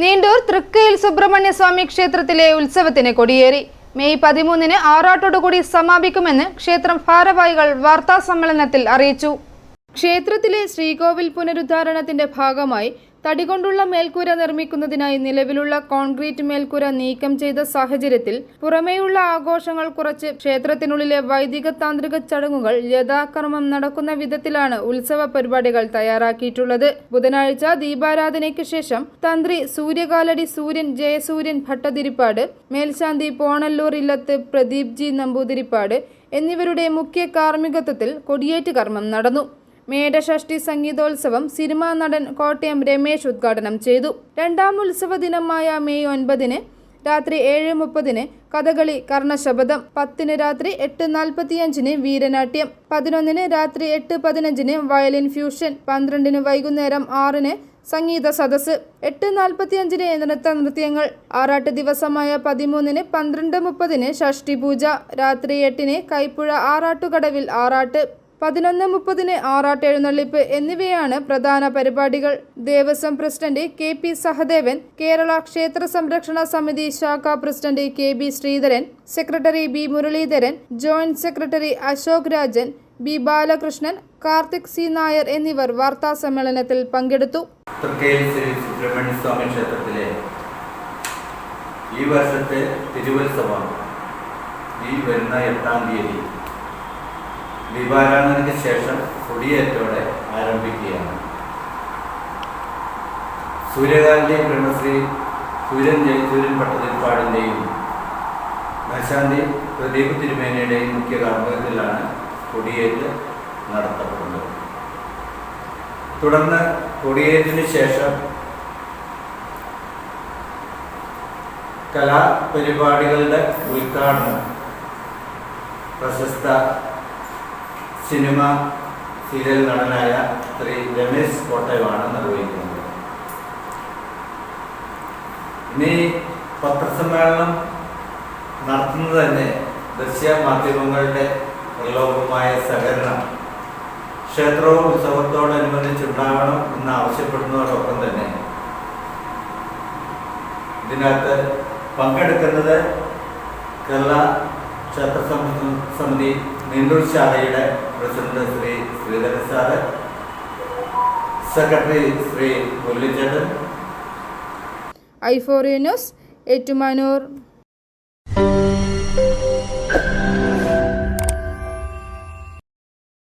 നീണ്ടൂർ തൃക്കയിൽ സുബ്രഹ്മണ്യ സ്വാമി ക്ഷേത്രത്തിലെ ഉത്സവത്തിന് കൊടിയേറി. മെയ് പതിമൂന്നിന് ആറാട്ടോടുകൂടി സമാപിക്കുമെന്ന് ക്ഷേത്രം ഭാരവാഹികൾ വാർത്താ സമ്മേളനത്തിൽ അറിയിച്ചു. ക്ഷേത്രത്തിലെ ശ്രീകോവിൽ പുനരുദ്ധാരണത്തിന്റെ ഭാഗമായി തടികൊണ്ടുള്ള മേൽക്കൂര നിർമ്മിക്കുന്നതിനായി നിലവിലുള്ള കോൺക്രീറ്റ് മേൽക്കൂര നീക്കം ചെയ്ത സാഹചര്യത്തിൽ പുറമേയുള്ള ആഘോഷങ്ങൾ കുറച്ച് ക്ഷേത്രത്തിനുള്ളിലെ വൈദിക താന്ത്രിക ചടങ്ങുകൾ യഥാക്രമം നടക്കുന്ന വിധത്തിലാണ് ഉത്സവ പരിപാടികൾ തയ്യാറാക്കിയിട്ടുള്ളത്. ബുധനാഴ്ച ദീപാരാധനയ്ക്ക് ശേഷം തന്ത്രി സൂര്യകാലടി സൂര്യൻ ജയസൂര്യൻ ഭട്ടതിരിപ്പാട് മേൽശാന്തി പോണല്ലൂർ ഇല്ലത്ത് പ്രദീപ് ജി നമ്പൂതിരിപ്പാട് എന്നിവരുടെ മുഖ്യ കാർമ്മികത്വത്തിൽ കൊടിയേറ്റ് കർമ്മം നടന്നു. മേടഷഷ്ടി സംഗീതോത്സവം സിനിമാ നടൻ കോട്ടയം രമേശ് ഉദ്ഘാടനം ചെയ്തു. രണ്ടാം ഉത്സവ ദിനമായ മെയ് ഒൻപതിന് രാത്രി ഏഴ് മുപ്പതിന് കഥകളി കർണശപഥം പത്തിന് രാത്രി എട്ട് നാൽപ്പത്തിയഞ്ചിന് വീരനാട്യം പതിനൊന്നിന് രാത്രി എട്ട് പതിനഞ്ചിന് വയലിൻ ഫ്യൂഷൻ പന്ത്രണ്ടിന് വൈകുന്നേരം ആറിന് സംഗീത സദസ്സ് എട്ട് നാൽപ്പത്തിയഞ്ചിന് നൃത്ത നൃത്യങ്ങൾ ആറാട്ട് ദിവസമായ പതിമൂന്നിന് പന്ത്രണ്ട് മുപ്പതിന് ഷഷ്ടി പൂജ രാത്രി എട്ടിന് കൈപ്പുഴ ആറാട്ടുകടവിൽ ആറാട്ട്. പതിനൊന്ന് മുപ്പതിന് ആറാട്ട് എഴുന്നള്ളിപ്പ് എന്നിവയാണ് പ്രധാന പരിപാടികൾ. Devaswom president K P Sahadevan Kerala Kshetra Samrakshana Samithi ശാഖ president K B Sreedharan secretary B Muraleedharan joint secretary Ashok Rajan B Balakrishnan Karthik C Nair എന്നിവർ വാർത്താ സമ്മേളനത്തിൽ പങ്കെടുത്തു. ക്ഷേത്രത്തിലെ ഈ വർഷത്തെ തിരുവത്സവം ഈ വരുന്ന എട്ടാം തീയതി ദീപാരാധനയ്ക്ക് ശേഷം കൊടിയേറ്റോടെ ആരംഭിക്കുകയാണ്. സൂര്യകാലിന്റെയും ബ്രഹ്മശ്രീ സൂര്യൻ ജയസൂര്യൻ പട്ടതിരിപ്പാടിന്റെയും മേശാന്തി പ്രദീപ് തിരുമേനയുടെയും മുഖ്യ കർമ്മത്തിലാണ് കൊടിയേറ്റ് നടത്തപ്പെടുന്നത്. തുടർന്ന് കൊടിയേറ്റിന് ശേഷം കലാപരിപാടികളുടെ ഉദ്ഘാടനം പ്രശസ്ത സിനിമ സീരിയൽ നടനായ ശ്രീ രമേശ് കോട്ടയമാണ് നിർവഹിക്കുന്നത്. ഇനി പത്രസമ്മേളനം നടത്തുന്നത് തന്നെ ദൃശ്യ മാധ്യമങ്ങളുടെ പ്രലോഭമായ സഹകരണം. ക്ഷേത്രവും ഉത്സവത്തോടനുബന്ധിച്ചുണ്ടാകണം എന്ന് ആവശ്യപ്പെടുന്നതോടൊപ്പം തന്നെ ഇതിനകത്ത് പങ്കെടുക്കുന്നത് Kerala Kshetra Samithi Neendoor president Sri Sreedharan sir secretary Sri മുരളീചേട്ടൻ. ഐഫോറിയ ന്യൂസ് ഏറ്റുമാനൂർ.